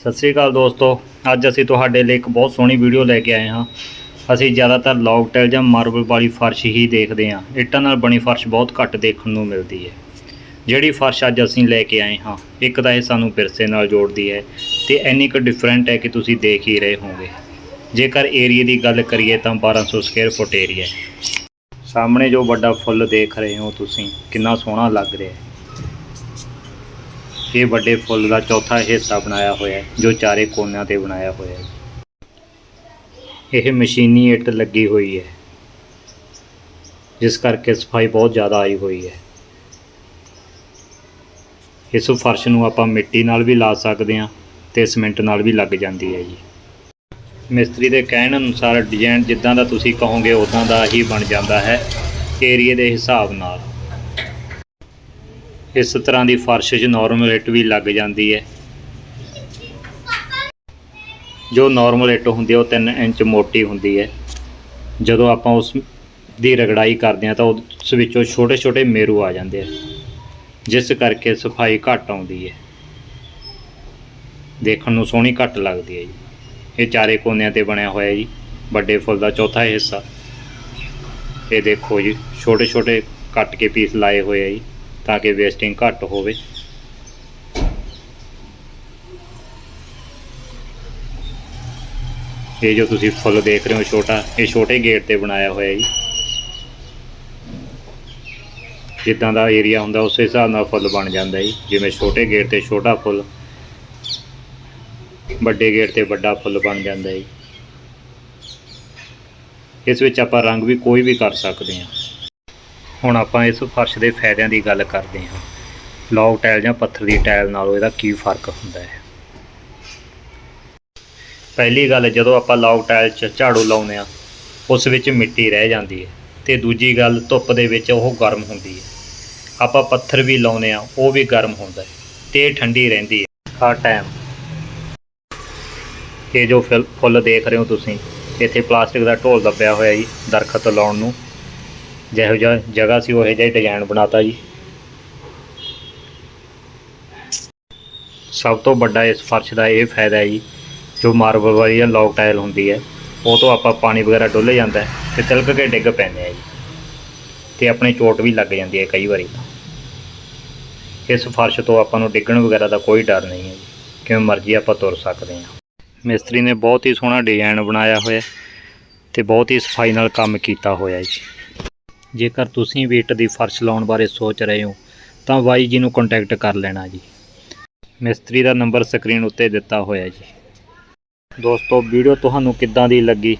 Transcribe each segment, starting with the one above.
ਸਤਿ ਸ੍ਰੀ ਅਕਾਲ ਦੋਸਤੋ। ਅੱਜ ਅਸੀਂ ਤੁਹਾਡੇ ਲਈ ਇੱਕ ਬਹੁਤ ਸੋਹਣੀ ਵੀਡੀਓ ਲੈ ਕੇ ਆਏ ਹਾਂ। ਅਸੀਂ ਜ਼ਿਆਦਾਤਰ ਲੌਗ ਜਾਂ ਮਾਰਬਲ ਵਾਲੀ ਫਰਸ਼ ਹੀ ਦੇਖਦੇ ਹਾਂ। ਇੱਟਾਂ ਨਾਲ ਬਣੀ ਫਰਸ਼ ਬਹੁਤ ਘੱਟ ਦੇਖਣ ਨੂੰ ਮਿਲਦੀ ਹੈ। ਜਿਹੜੀ ਫਰਸ਼ ਅੱਜ ਅਸੀਂ ਲੈ ਕੇ ਆਏ ਹਾਂ, ਇੱਕ ਤਾਂ ਇਹ ਸਾਨੂੰ ਵਿਰਸੇ ਨਾਲ ਜੋੜਦੀ ਹੈ ਤੇ ਇੰਨੀ ਕੁ ਡਿਫਰੈਂਟ ਹੈ ਕਿ ਤੁਸੀਂ ਦੇਖ ਹੀ ਰਹੇ ਹੋਵੋਗੇ। ਜੇਕਰ ਏਰੀਆ ਦੀ ਗੱਲ ਕਰੀਏ ਤਾਂ 1200 ਸਕੁਅਰ ਫੁੱਟ ਏਰੀਆ ਸਾਹਮਣੇ ਜੋ ਵੱਡਾ ਫੁੱਲ ਦੇਖ ਰਹੇ ਹੋ ਤੁਸੀਂ, ਕਿੰਨਾ ਸੋਹਣਾ ਲੱਗ ਰਿਹਾ ਹੈ। ਇਹ ਵੱਡੇ ਫੁੱਲ ਦਾ ਚੌਥਾ ਹਿੱਸਾ ਬਣਾਇਆ ਹੋਇਆ ਹੈ, ਜੋ ਚਾਰੇ ਕੋਨਿਆਂ ਤੇ ਬਣਾਇਆ ਹੋਇਆ ਹੈ। ਇਹ ਮਸ਼ੀਨੀ ਇੱਟ ਲੱਗੀ ਹੋਈ ਹੈ, ਜਿਸ ਕਰਕੇ ਸਫ਼ਾਈ ਬਹੁਤ ਜ਼ਿਆਦਾ ਆਈ ਹੋਈ ਹੈ। ਇਸ ਫਰਸ਼ ਨੂੰ ਆਪਾਂ ਮਿੱਟੀ ਨਾਲ ਵੀ ਲਾ ਸਕਦੇ ਹਾਂ ਤੇ ਸੀਮੈਂਟ ਨਾਲ ਵੀ ਲੱਗ ਜਾਂਦੀ ਹੈ ਜੀ। ਮਿਸਤਰੀ ਦੇ ਕਹਿਣ ਅਨੁਸਾਰ ਡਿਜ਼ਾਈਨ ਜਿੱਦਾਂ ਦਾ ਤੁਸੀਂ ਕਹੋਗੇ ਉਦਾਂ ਦਾ ਹੀ ਬਣ ਜਾਂਦਾ ਹੈ ਏਰੀਏ ਦੇ ਹਿਸਾਬ ਨਾਲ। ਇਸ ਤਰ੍ਹਾਂ ਦੀ ਫਰਸ਼ 'ਚ ਨਾਰਮਲ ਇੱਟ ਵੀ ਲੱਗ ਜਾਂਦੀ ਹੈ। ਜੋ ਨਾਰਮਲ ਇੱਟ ਹੁੰਦੀ ਹੈ, ਉਹ 3 ਇੰਚ ਮੋਟੀ ਹੁੰਦੀ ਹੈ। ਜਦੋਂ ਆਪਾਂ ਉਸ ਦੀ ਰਗੜਾਈ ਕਰਦੇ ਹਾਂ, ਤਾਂ ਉਸ ਵਿੱਚੋਂ ਛੋਟੇ-ਛੋਟੇ ਮੇਰੂ ਆ ਜਾਂਦੇ ਆ, ਜਿਸ ਕਰਕੇ ਸਫ਼ਾਈ ਘੱਟ ਆਉਂਦੀ ਹੈ। ਦੇਖਣ ਨੂੰ ਸੋਹਣੀ ਘੱਟ ਲੱਗਦੀ ਹੈ ਜੀ। ਇਹ ਚਾਰੇ ਕੋਨਿਆਂ ਤੇ ਬਣਿਆ ਹੋਇਆ ਜੀ, ਵੱਡੇ ਫੁੱਲ ਦਾ ਚੌਥਾ ਹਿੱਸਾ। ਇਹ ਦੇਖੋ ਜੀ, ਛੋਟੇ-ਛੋਟੇ ਕੱਟ ਕੇ ਪੀਸ ਲਾਏ ਹੋਏ ਆ ਜੀ। ਤਾਂ ਕਿ ਵੇਸਟਿੰਗ ਘੱਟ ਹੋਵੇ। ਇਹ ਜੋ ਤੁਸੀਂ ਫੁੱਲ ਦੇਖ ਰਹੇ ਹੋ ਛੋਟਾ, ਇਹ ਛੋਟੇ ਗੇਟ ਤੇ ਬਣਾਇਆ ਹੋਇਆ ਜੀ। ਜਿੱਦਾਂ ਦਾ ਏਰੀਆ ਹੁੰਦਾ, ਉਸੇ ਹਿਸਾਬ ਨਾਲ ਫੁੱਲ ਬਣ ਜਾਂਦਾ ਜੀ। ਜਿਵੇਂ ਛੋਟੇ ਗੇਟ ਤੇ ਛੋਟਾ ਫੁੱਲ, ਵੱਡੇ ਗੇਟ ਤੇ ਵੱਡਾ ਫੁੱਲ ਬਣ ਜਾਂਦਾ ਜੀ। ਇਸ ਵਿੱਚ ਆਪਾਂ ਰੰਗ ਵੀ ਕੋਈ ਵੀ ਕਰ ਸਕਦੇ ਹਾਂ। ਹੁਣ ਆਪਾਂ ਇਸ ਫਰਸ਼ ਦੇ ਫਾਇਦਿਆਂ ਦੀ ਗੱਲ ਕਰਦੇ ਹਾਂ। ਲੌਗ ਟਾਇਲ ਜਾਂ ਪੱਥਰ ਦੀ ਟਾਇਲ ਨਾਲੋਂ ਇਹਦਾ ਕੀ ਫ਼ਰਕ ਹੁੰਦਾ ਹੈ? ਪਹਿਲੀ ਗੱਲ, ਜਦੋਂ ਆਪਾਂ ਲੌਗ ਟਾਇਲ 'ਚ ਝਾੜੂ ਲਾਉਂਦੇ ਆ ਉਸ ਵਿੱਚ ਮਿੱਟੀ ਰਹਿ ਜਾਂਦੀ ਹੈ ਤੇ ਦੂਜੀ ਗੱਲ, ਧੁੱਪ ਦੇ ਵਿੱਚ ਉਹ ਗਰਮ ਹੁੰਦੀ ਹੈ। ਆਪਾਂ ਪੱਥਰ ਵੀ ਲਾਉਂਦੇ ਆ ਉਹ ਵੀ ਗਰਮ ਹੁੰਦਾ ਹੈ ਤੇ ਠੰਡੀ ਰਹਿੰਦੀ ਹੈ। ਹਰ ਟਾਈਮ ਇਹ ਜੋ ਫਿਲ- ਫੁੱਲ ਦੇਖ ਰਹੇ ਹੋ ਤੁਸੀਂ, ਇੱਥੇ ਪਲਾਸਟਿਕ ਦਾ ਢੋਲ ਦੱਬਿਆ ਹੋਇਆ ਜੀ ਦਰਖਤ ਲਾਉਣ ਨੂੰ। ਜਿਹੋ ਜਿਹਾ ਜਗ੍ਹਾ ਸੀ ਉਹ ਜਿਹਾ ਹੀ ਡਿਜ਼ਾਈਨ ਬਣਾਤਾ ਜੀ। ਸਭ ਤੋਂ ਵੱਡਾ ਇਸ ਫਰਸ਼ ਦਾ ਇਹ ਫਾਇਦਾ ਹੈ ਜੀ, ਜੋ ਮਾਰਬਲ ਵਾਲੀ ਜਾਂ ਲੌਕ ਟਾਇਲ ਹੁੰਦੀ ਹੈ, ਉਹ ਤੋਂ ਆਪਾਂ ਪਾਣੀ ਵਗੈਰਾ ਡੁੱਲ ਜਾਂਦਾ ਹੈ ਤੇ ਤਿਲਕ ਕੇ ਡਿੱਗ ਪੈਂਦੇ ਆ ਜੀ। ਤੇ ਆਪਣੇ ਚੋਟ ਵੀ ਲੱਗ ਜਾਂਦੀ ਹੈ ਕਈ ਵਾਰੀ ਤਾਂ। ਇਸ ਫਰਸ਼ ਤੋਂ ਆਪਾਂ ਨੂੰ ਡਿੱਗਣ ਵਗੈਰਾ ਦਾ ਕੋਈ ਡਰ ਨਹੀਂ ਹੈ ਜੀ, ਕਿਵੇਂ ਮਰਜ਼ੀ ਆਪਾਂ ਤੁਰ ਸਕਦੇ ਹਾਂ। ਮਿਸਤਰੀ ਨੇ ਬਹੁਤ ਹੀ ਸੋਹਣਾ ਡਿਜ਼ਾਈਨ ਬਣਾਇਆ ਹੋਇਆ ਤੇ ਬਹੁਤ ਹੀ ਸਫ਼ਾਈ ਨਾਲ ਕੰਮ ਕੀਤਾ ਹੋਇਆ ਜੀ। ਜੇਕਰ ਤੁਸੀਂ ਵੀ ਇੱਟ ਦੀ ਫਰਸ਼ ਲਾਉਣ ਬਾਰੇ ਸੋਚ ਰਹੇ ਹੋ, ਤਾਂ ਵਾਈ ਜੀ ਨੂੰ ਕੰਟੈਕਟ ਕਰ ਲੈਣਾ ਜੀ। ਮਿਸਤਰੀ ਦਾ ਨੰਬਰ ਸਕਰੀਨ ਉੱਤੇ ਦਿੱਤਾ ਹੋਇਆ ਜੀ। ਦੋਸਤੋ, ਵੀਡੀਓ ਤੁਹਾਨੂੰ ਕਿੱਦਾਂ ਦੀ ਲੱਗੀ,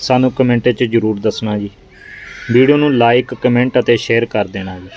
ਸਾਨੂੰ ਕਮੈਂਟ 'ਚ ਜ਼ਰੂਰ ਦੱਸਣਾ ਜੀ। ਵੀਡੀਓ ਨੂੰ ਲਾਈਕ ਕਮੈਂਟ ਅਤੇ ਸ਼ੇਅਰ ਕਰ ਦੇਣਾ ਜੀ।